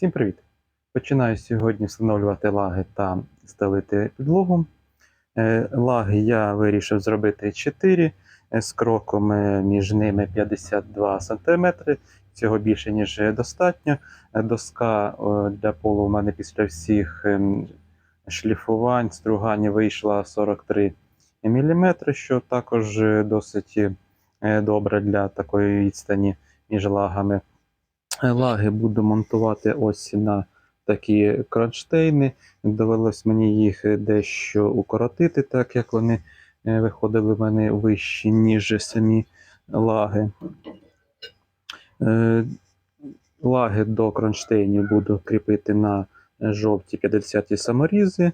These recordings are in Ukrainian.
Всім привіт! Починаю сьогодні встановлювати лаги та стелити підлогу. Е, Лаги я вирішив зробити 4 е, з кроком е, між ними 52 см. Цього більше, ніж достатньо. Доска для полу у мене після всіх ем, шліфувань, стругань вийшла 43 мм, що також досить добре для такої відстані між лагами. Лаги буду монтувати ось на такі кронштейни. Довелось мені їх дещо укоротити, так як вони е, виходили в мене вищі, ніж самі лаги. Е, Лаги до кронштейнів буду кріпити на жовті 50-ті саморізи,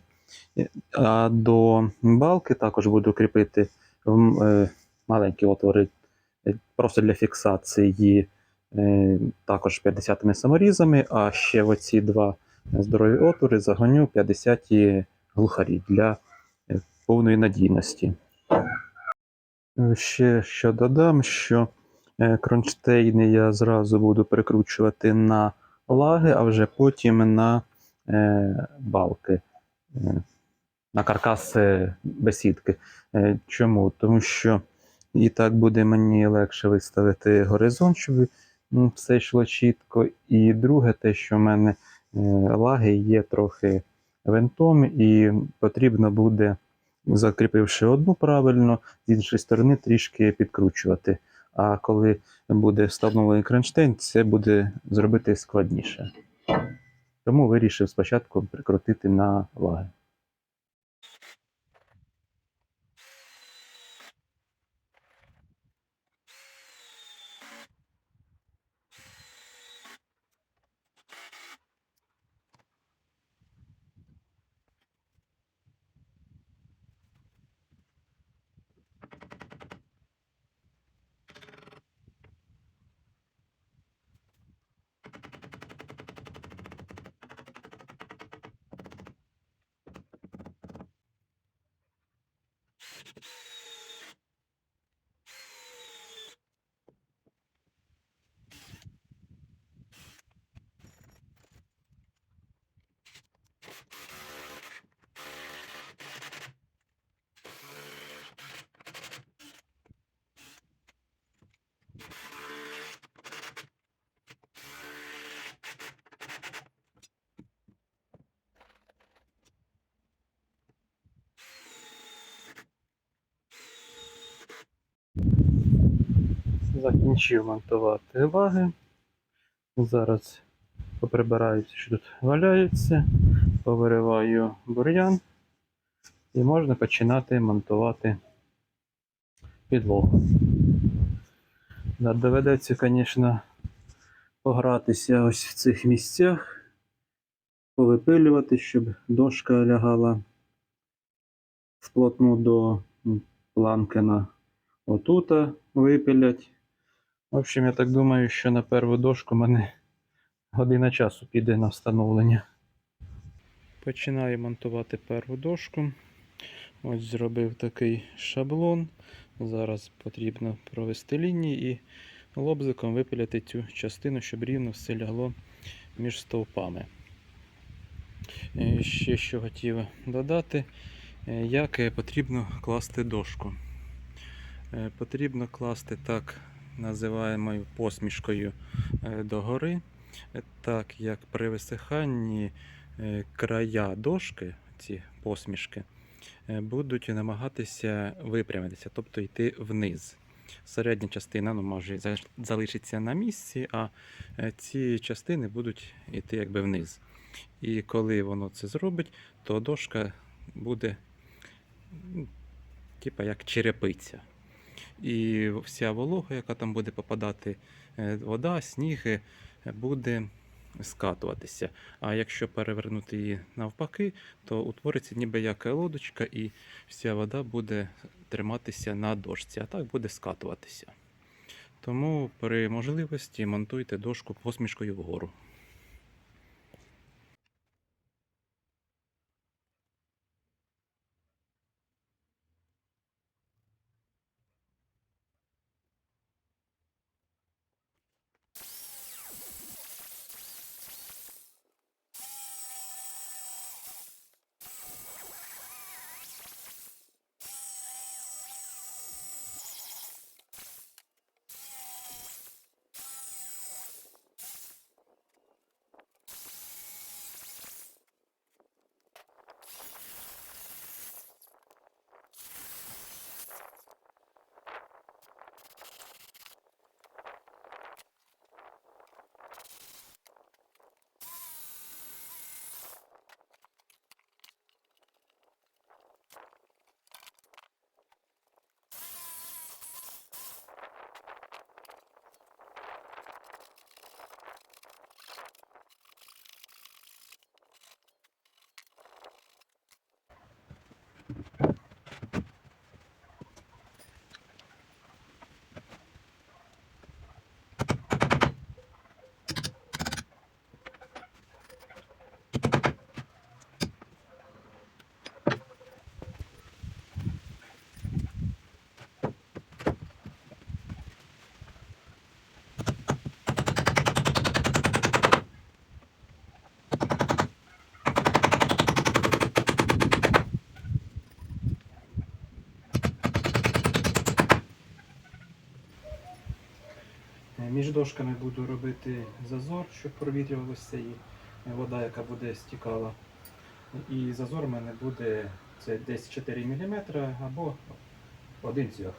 Е, а до балки також буду кріпити в маленькі отвори просто для фіксації також 50 саморізами, а ще в оці два здорові отвори загоню 50 глухарі для е, повної надійності. Е, Ще що додам, що е, кронштейни я зразу буду перекручувати на лаги, а вже потім на е, балки, е, на каркас е, бесідки. Е, Чому? Тому що і так буде мені легше виставити горизонт, щоб все йшло чітко. І друге, те, що в мене е, лаги є трохи винтом, і потрібно буде, закріпивши одну правильно, з іншої сторони трішки підкручувати. А коли буде встановлений кронштейн, це буде зробити складніше. Тому вирішив спочатку прикрутити на лаги. you Закінчив монтувати лаги. Зараз поприбираюся, що тут валяється, повириваю бур'ян і можна починати монтувати підлогу. Доведеться, звісно, погратися ось в цих місцях, повипилювати, щоб дошка лягала вплотну до м, планки на отута випилять. В общем, я так думаю, що на перву дошку мене година часу піде на встановлення. Починаю монтувати перву дошку. Ось зробив такий шаблон. Зараз потрібно провести лінії і лобзиком випиляти цю частину, щоб рівно все лягло між стовпами. Е, Ще що хотів додати, е, як е, потрібно класти дошку. Потрібно класти так називаємою посмішкою е, догори, так як при висиханні е, края дошки, ці посмішки, е, будуть намагатися випрямитися, тобто йти вниз. Середня частина ну, може за- залишиться на місці, а ці частини будуть йти якби вниз. І коли воно це зробить, то дошка буде типа як черепиця. І вся волога, яка там буде попадати, е, вода, сніг е, буде скатуватися. А якщо перевернути її навпаки, то утвориться ніби як лодочка, і вся вода буде триматися на дошці, а так буде скатуватися. Тому при можливості монтуйте дошку посмішкою вгору. Дошками буду робити зазор, щоб провітрювалася і вода, яка буде стікала. І зазор у мене буде це десь 4 мм або один цвях.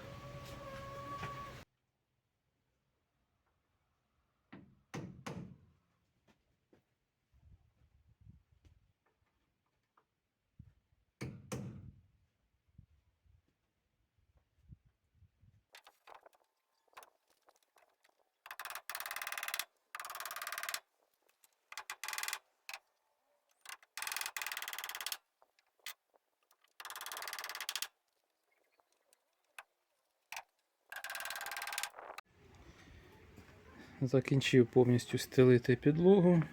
Закінчив повністю стелити підлогу.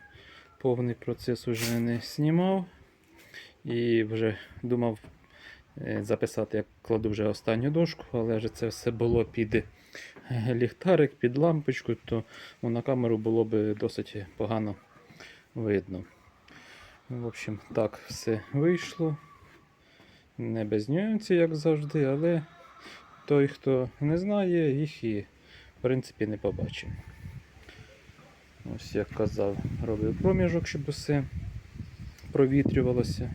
Повний процес уже не знімав. І вже думав е, записати, як кладу вже останню дошку, але вже це все було під е, ліхтарик, під лампочку, то на камеру було б досить погано видно. В общем, так все вийшло. Не без нюансів, як завжди, але той, хто не знає, їх і в принципі не побачить. Ось як казав, робив проміжок, щоб усе провітрювалося.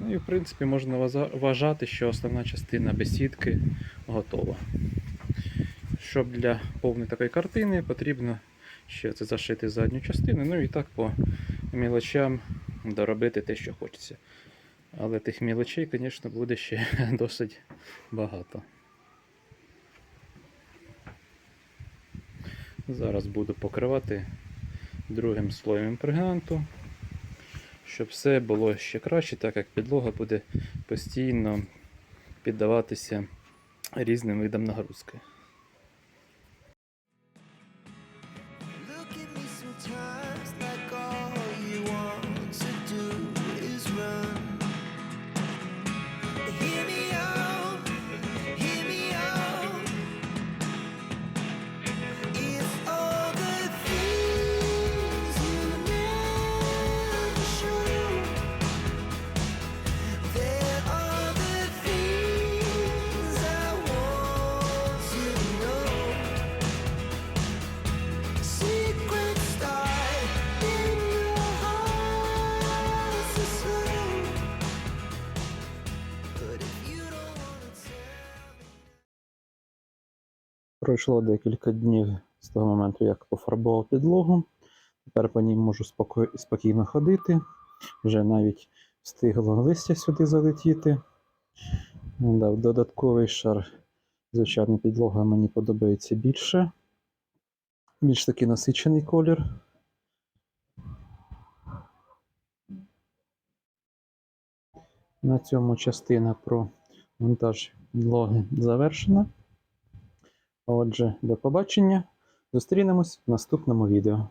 Ну і в принципі можна вважати, що основна частина бесідки готова. Щоб для повної такої картини потрібно ще це зашити задню частину, ну і так по мілочам доробити те, що хочеться. Але тих мілочей, звісно, буде ще досить багато. Зараз буду покривати другим слоєм імпрегнанту, щоб все було ще краще, так як підлога буде постійно піддаватися різним видам нагрузки. Пройшло декілька днів з того моменту, як пофарбував підлогу. Тепер по ній можу спокійно ходити. Вже навіть встигло листя сюди залетіти. Дав додатковий шар. Звичайно, підлога мені подобається більше. Більш такий насичений колір. На цьому частина про монтаж підлоги завершена. Отже, до побачення. Зустрінемось в наступному відео.